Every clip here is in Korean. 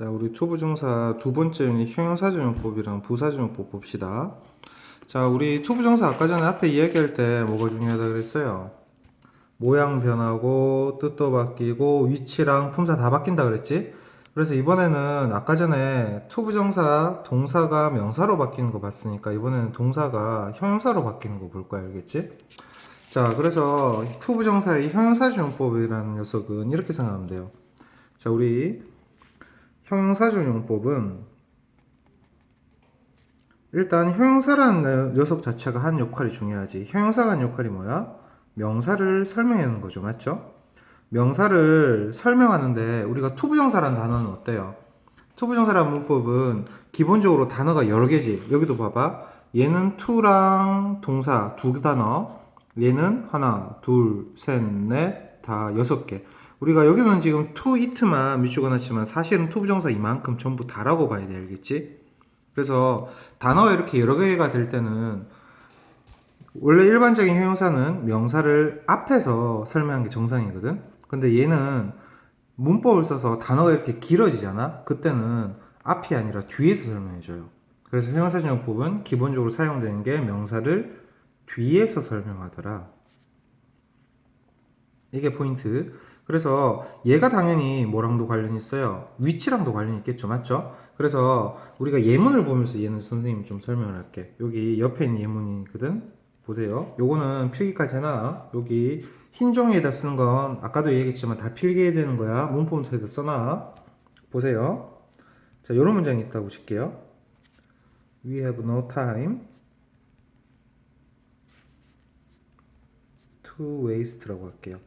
자, 우리 투부 정사 두 번째 유닛 형용사전용법이랑 부사전용법 봅시다. 자, 우리 투부 정사 아까 전에 앞에 이야기할 때 뭐가 중요하다 그랬어요? 모양 변하고 뜻도 바뀌고 위치랑 품사 다 바뀐다 그랬지? 그래서 이번에는 아까 전에 투부 정사 동사가 명사로 바뀌는 거 봤으니까 이번에는 동사가 형용사로 바뀌는 거 볼 거야 알겠지? 자, 그래서 투부 정사의 형용사전용법이라는 녀석은 이렇게 생각하면 돼요. 자, 우리 형용사전용법은 일단 형용사라는 녀석 자체가 한 역할이 중요하지. 형용사가 한 역할이 뭐야? 명사를 설명하는 거죠. 맞죠? 명사를 설명하는데 우리가 투부정사라는 단어는 어때요? 투부정사라는 문법은 기본적으로 단어가 여러 개지. 여기도 봐봐. 얘는 투랑 동사 두 단어. 얘는 하나, 둘, 셋, 넷, 다 여섯 개. 우리가 여기는 지금 to it만 밑줄가 놨지만 사실은 투부정사 이만큼 전부 다라고 봐야 돼 알겠지? 그래서 단어가 이렇게 여러 개가 될 때는 원래 일반적인 형용사는 명사를 앞에서 설명하는 게 정상이거든. 근데 얘는 문법을 써서 단어가 이렇게 길어지잖아. 그때는 앞이 아니라 뒤에서 설명해줘요. 그래서 형용사전용법은 기본적으로 사용되는 게 명사를 뒤에서 설명하더라. 이게 포인트. 그래서 얘가 당연히 뭐랑도 관련이 있어요. 위치랑도 관련이 있겠죠. 맞죠? 그래서 우리가 예문을 보면서 얘는 선생님이 좀 설명을 할게. 여기 옆에 있는 예문이거든. 보세요. 요거는 필기까지 해놔. 여기 흰 종이에다 쓰는 건 아까도 얘기했지만 다 필기해야 되는 거야. 문법부터 써놔. 보세요. 자, 요런 문장이 있다고 칠게요. We have no time to waste라고 할게요.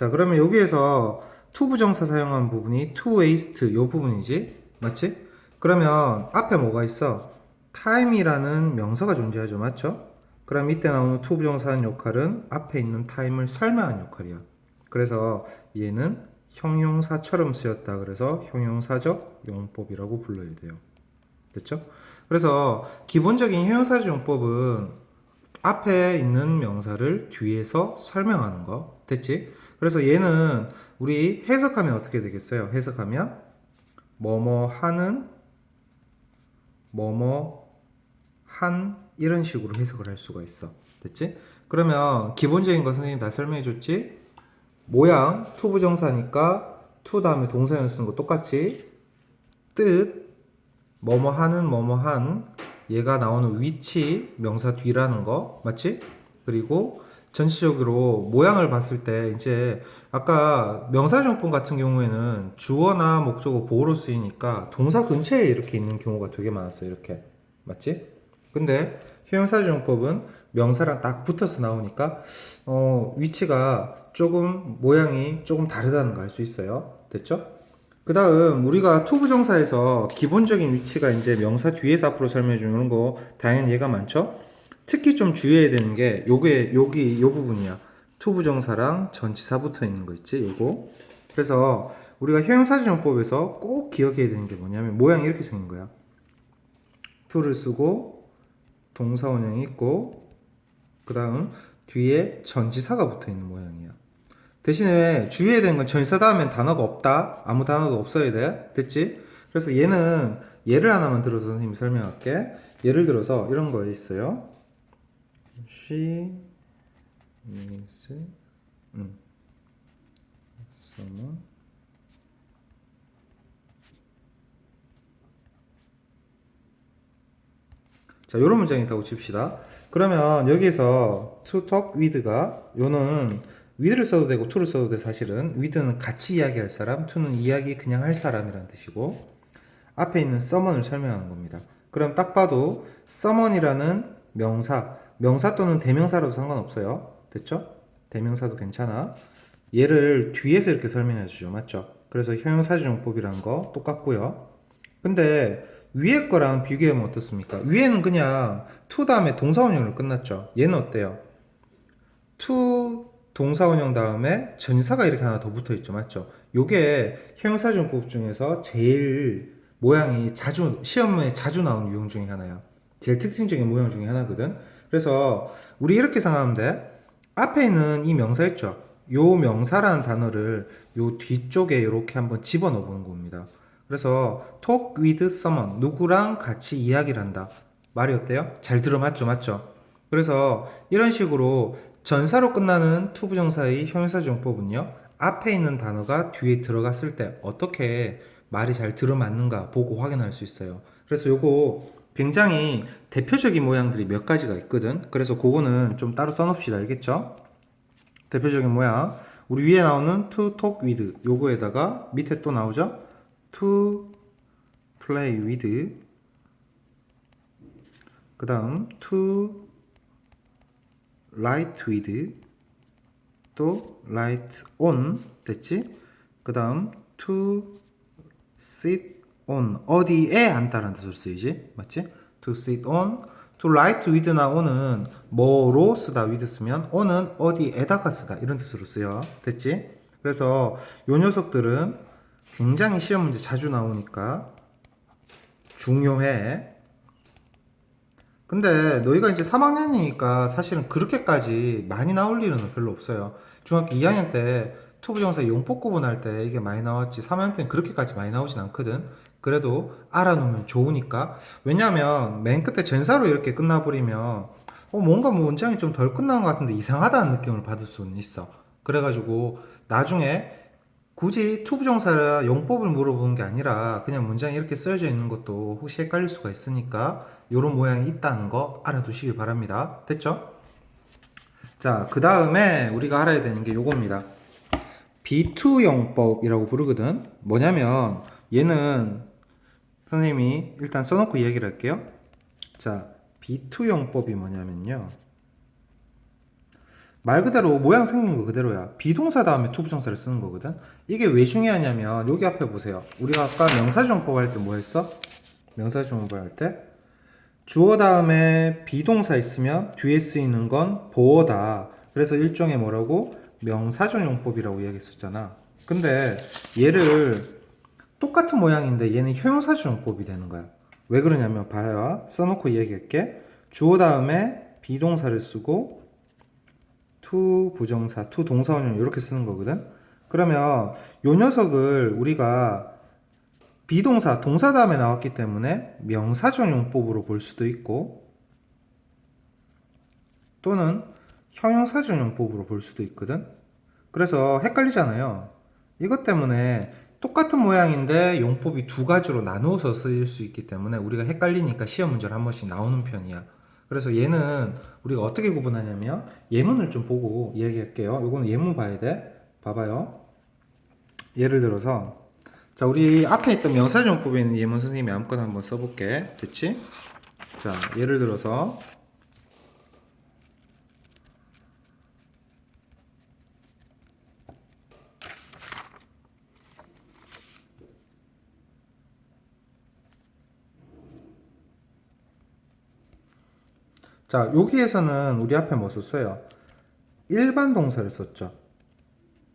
자, 그러면 여기에서 to 부정사 사용한 부분이 to waste 요 부분이지. 맞지? 그러면 앞에 뭐가 있어? time이라는 명사가 존재하죠. 맞죠? 그럼 이때 나오는 to 부정사의 역할은 앞에 있는 time을 설명하는 역할이야. 그래서 얘는 형용사처럼 쓰였다. 그래서 형용사적 용법이라고 불러야 돼요. 됐죠? 그래서 기본적인 형용사적 용법은 앞에 있는 명사를 뒤에서 설명하는 거. 됐지? 그래서 얘는 우리 해석하면 어떻게 되겠어요? 해석하면 뭐뭐 하는 뭐뭐 한 이런 식으로 해석을 할 수가 있어. 됐지? 그러면 기본적인 거 선생님 다 설명해 줬지? 모양 투부정사니까 투 다음에 동사형 쓰는 거 똑같이 뜻 뭐뭐 하는 뭐뭐 한 얘가 나오는 위치 명사 뒤라는 거 맞지? 그리고 전체적으로 모양을 봤을 때 이제 아까 명사정법 같은 경우에는 주어나 목적어 보호로 쓰이니까 동사 근처에 이렇게 있는 경우가 되게 많았어요 이렇게 맞지? 근데 형용사정법은 명사랑 딱 붙어서 나오니까 어, 위치가 조금 모양이 조금 다르다는 걸 알 수 있어요 됐죠? 그 다음 우리가 투부정사에서 기본적인 위치가 이제 명사 뒤에서 앞으로 설명해 주는 거 당연히 얘가 많죠? 특히 좀 주의해야 되는 게 요게 여기 요 부분이야. 투부정사랑 전치사 붙어 있는 거 있지? 요거. 그래서 우리가 형용사전용법에서 꼭 기억해야 되는 게 뭐냐면 모양이 이렇게 생긴 거야. 투를 쓰고 동사 원형이 있고 그 다음 뒤에 전치사가 붙어 있는 모양이야. 대신에 주의해야 되는 건 전치사 다음엔 단어가 없다. 아무 단어도 없어야 돼. 됐지? 그래서 얘는 예를 하나만 들어서 선생님이 설명할게. 예를 들어서 이런 거 있어요. She is 음. someone 자, 요런 문장이 있다고 칩시다. 그러면 여기에서 to talk with가 요는 with를 써도 되고 to를 써도 돼 사실은 with는 같이 이야기할 사람, to는 이야기 그냥 할 사람이라는 뜻이고 앞에 있는 someone을 설명하는 겁니다. 그럼 딱 봐도 someone이라는 명사, 명사 또는 대명사라도 상관없어요. 됐죠? 대명사도 괜찮아. 얘를 뒤에서 이렇게 설명해 주죠. 맞죠? 그래서 형용사지용법이라는 거 똑같고요. 근데 위에 거랑 비교하면 어떻습니까? 위에는 그냥 to 다음에 동사원형으로 끝났죠. 얘는 어때요? to 동사원형 다음에 전사가 이렇게 하나 더 붙어 있죠. 맞죠? 요게 형용사지용법 중에서 제일 모양이 자주 시험에 자주 나오는 유형 중에 하나야. 제일 특징적인 모양 중에 하나거든. 그래서 우리 이렇게 생각하면 돼. 앞에 있는 이 명사 있죠. 요 명사라는 단어를 요 뒤쪽에 이렇게 한번 집어넣어 보는 겁니다. 그래서 talk with someone 누구랑 같이 이야기를 한다. 말이 어때요? 잘 들어 맞죠, 맞죠? 그래서 이런 식으로 전사로 끝나는 투부정사의 형용사용법은요. 앞에 있는 단어가 뒤에 들어갔을 때 어떻게 말이 잘 들어맞는가 보고 확인할 수 있어요. 그래서 요거 굉장히 대표적인 모양들이 몇 가지가 있거든. 그래서 그거는 좀 따로 써놓읍시다. 알겠죠? 대표적인 모양. 우리 위에 나오는 to talk with 요거에다가 밑에 또 나오죠? to play with 그 다음 to write with 또 write on 됐지? 그 다음 to sit on 어디에 앉다라는 뜻으로 쓰이지? 맞지? to sit on to write with나 on은 뭐로 쓰다 with 쓰면 on은 어디에다가 쓰다 이런 뜻으로 쓰여 됐지? 그래서 요 녀석들은 굉장히 시험 문제 자주 나오니까 중요해 근데 너희가 이제 3학년이니까 사실은 그렇게까지 많이 나올 일은 별로 없어요. 중학교 2학년 때 투부정사 용법 구분할 때 이게 많이 나왔지 3학년 때는 그렇게까지 많이 나오진 않거든. 그래도 알아놓으면 좋으니까. 왜냐하면 맨 끝에 전사로 이렇게 끝나버리면 어, 뭔가 뭐 문장이 좀 덜 끝난 것 같은데 이상하다는 느낌을 받을 수는 있어. 그래가지고 나중에 굳이 투부정사 용법을 물어보는 게 아니라 그냥 문장이 이렇게 쓰여져 있는 것도 혹시 헷갈릴 수가 있으니까 이런 모양이 있다는 거 알아두시길 바랍니다. 됐죠? 자, 그 다음에 우리가 알아야 되는 게 요겁니다. B2 용법이라고 부르거든. 뭐냐면 얘는 선생님이 일단 써놓고 이야기를 할게요. 자, B2용법이 뭐냐면요. 말 그대로 모양 생긴 거 그대로야. 비동사 다음에 투부정사를 쓰는 거거든. 이게 왜 중요하냐면 여기 앞에 보세요. 우리가 아까 명사주용법 할 때 뭐 했어? 명사주용법 할 때 주어 다음에 비동사 있으면 뒤에 쓰이는 건 보어다. 그래서 일종의 뭐라고 명사전용법이라고 이야기했었잖아. 근데 얘를 똑같은 모양인데 얘는 형용사전용법이 되는 거야. 왜 그러냐면 봐요. 써놓고 이야기할게. 주어 다음에 비동사를 쓰고 to 부정사, to 동사원형 이렇게 쓰는 거거든. 그러면 요 녀석을 우리가 비동사, 동사 다음에 나왔기 때문에 명사전용법으로 볼 수도 있고 또는 형용사전용법으로 볼 수도 있거든. 그래서 헷갈리잖아요. 이것 때문에 똑같은 모양인데 용법이 두 가지로 나누어서 쓰일 수 있기 때문에 우리가 헷갈리니까 시험 문제를 한 번씩 나오는 편이야. 그래서 얘는 우리가 어떻게 구분하냐면 예문을 좀 보고 이야기할게요. 요거는 예문 봐야 돼. 봐봐요. 예를 들어서 자 우리 앞에 있던 명사용법에 있는 예문 선생님이 아무거나 한번 써볼게. 됐지? 자 예를 들어서 자, 여기에서는 우리 앞에 뭐 썼어요? 일반 동사를 썼죠.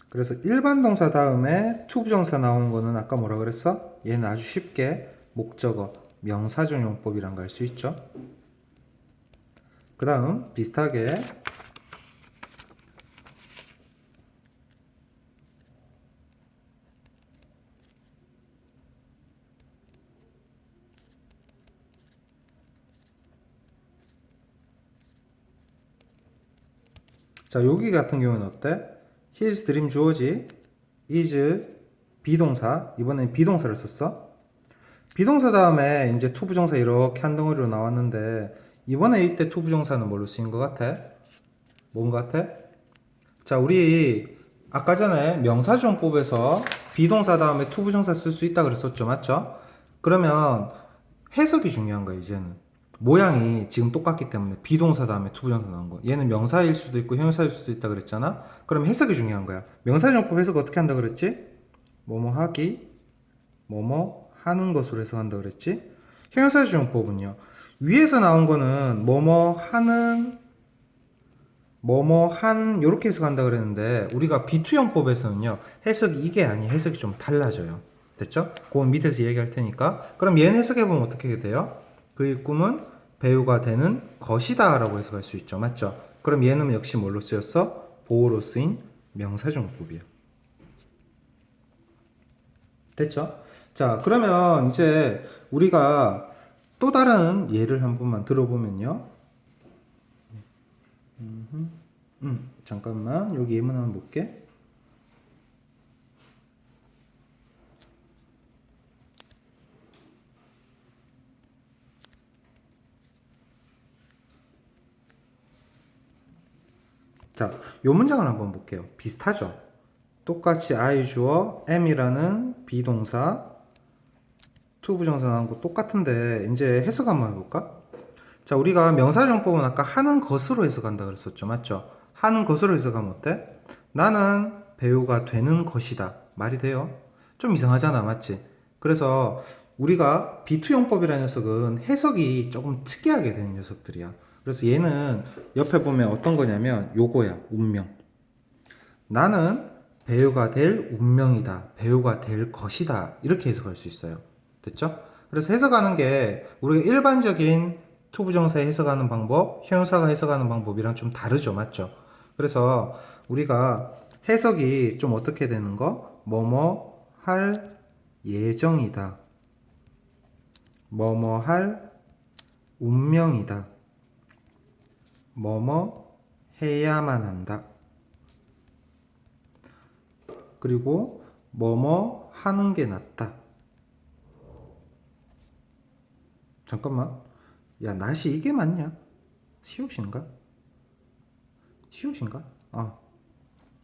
그래서 일반 동사 다음에 투부정사 나오는 거는 아까 뭐라 그랬어? 얘는 아주 쉽게 목적어, 명사전용법이란 걸알수 있죠. 그 다음 비슷하게 자, 여기 같은 경우는 어때? His dream 주어지 is 비동사. 이번엔 비동사를 썼어. 비동사 다음에 이제 투부정사 이렇게 한 덩어리로 나왔는데 이번에 이때 투부정사는 뭘로 쓰인 것 같아? 뭔 것 같아? 자, 우리 아까 전에 명사전법에서 비동사 다음에 투부정사 쓸 수 있다 그랬었죠. 맞죠? 그러면 해석이 중요한 거야, 이제는. 모양이 지금 똑같기 때문에 비동사 다음에 투부정사 나온 거. 얘는 명사일 수도 있고 형용사일 수도 있다 그랬잖아. 그럼 해석이 중요한 거야. 명사용법 해석 어떻게 한다 그랬지? 뭐뭐 하기, 뭐뭐 하는 것으로 해석한다 그랬지? 형용사용법은요. 위에서 나온 거는 뭐뭐 하는 뭐뭐 한 요렇게 해석한다 그랬는데 우리가 비투형법에서는요. 해석이 이게 아니 해석이 좀 달라져요. 됐죠? 그건 밑에서 얘기할 테니까. 그럼 얘는 해석해 보면 어떻게 돼요? 그의 꿈은 배우가 되는 것이다 라고 해석할 수 있죠. 맞죠? 그럼 얘는 역시 뭘로 쓰였어? 보호로 쓰인 명사정법이야. 됐죠? 자, 그러면 이제 우리가 또 다른 예를 한 번만 들어보면요. 음, 음, 잠깐만. 여기 예문 한번 볼게. 자, 요 문장을 한번 볼게요. 비슷하죠? 똑같이 I 주어 am이라는 비동사 to 부정사하고 똑같은데 이제 해석 한번 해볼까? 자, 우리가 명사정법은 아까 하는 것으로 해석한다 그랬었죠. 맞죠? 하는 것으로 해석하면 어때? 나는 배우가 되는 것이다. 말이 돼요? 좀 이상하잖아. 맞지? 그래서 우리가 비투용법이라는 녀석은 해석이 조금 특이하게 되는 녀석들이야. 그래서 얘는 옆에 보면 어떤 거냐면 요거야. 운명. 나는 배우가 될 운명이다. 배우가 될 것이다. 이렇게 해석할 수 있어요. 됐죠? 그래서 해석하는 게 우리가 일반적인 투부정사 해석하는 방법, 형용사가 해석하는 방법이랑 좀 다르죠. 맞죠? 그래서 우리가 해석이 좀 어떻게 되는 거? 뭐뭐 할 예정이다. 뭐뭐 할 운명이다. 뭐뭐 해야만 한다. 그리고 뭐뭐 하는 게 낫다. 잠깐만. 야, 낫이 이게 맞냐? 시옷인가? 시옷인가? 어.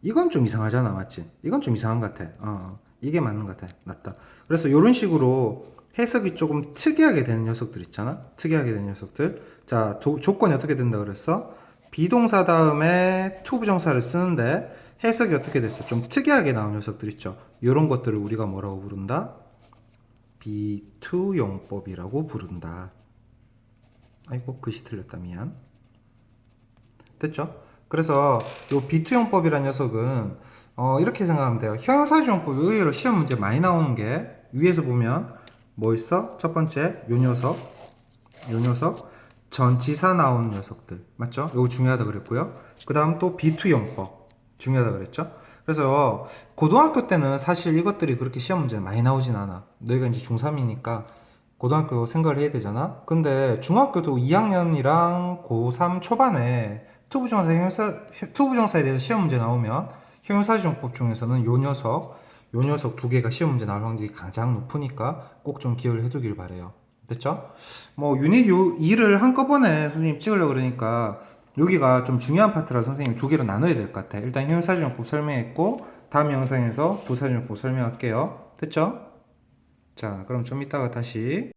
이건 좀 이상하잖아, 맞지? 이건 좀 이상한 것 같아. 어, 이게 맞는 것 같아. 낫다. 그래서 이런 식으로 해석이 조금 특이하게 되는 녀석들 있잖아? 특이하게 되는 녀석들. 자, 도- 조건이 어떻게 된다 그랬어? 비동사 다음에 to 부정사를 쓰는데 해석이 어떻게 됐어? 좀 특이하게 나온 녀석들 있죠? 이런 것들을 우리가 뭐라고 부른다? 비투용법이라고 부른다. 아이고 글씨 틀렸다 미안. 됐죠? 그래서 요 비투용법이라는 녀석은 어, 이렇게 생각하면 돼요. 형용사주 용법 의외로 시험 문제 많이 나오는 게 위에서 보면 뭐 있어? 첫 번째 요 녀석, 요 녀석 전치사 나오는 녀석들 맞죠? 요거 중요하다 그랬고요. 그 다음 또 비투용법 중요하다 그랬죠? 그래서 고등학교 때는 사실 이것들이 그렇게 시험 문제 많이 나오진 않아. 너희가 이제 중3이니까 고등학교 생각을 해야 되잖아. 근데 중학교도 2학년이랑 고3 초반에 투부정사 투부정사에 대해서 시험 문제 나오면 형용사지정법 중에서는 요 녀석 요 녀석 두 개가 시험 문제 나올 확률이 가장 높으니까 꼭 좀 기여를 해두길 바래요. 됐죠? 뭐 유닛 2를 한꺼번에 선생님 찍으려고 그러니까 여기가 좀 중요한 파트라 선생님 두 개로 나눠야 될 것 같아. 일단 형용사지정법 설명했고 다음 영상에서 부사지정법 설명할게요. 됐죠? 자, 그럼 좀 이따가 다시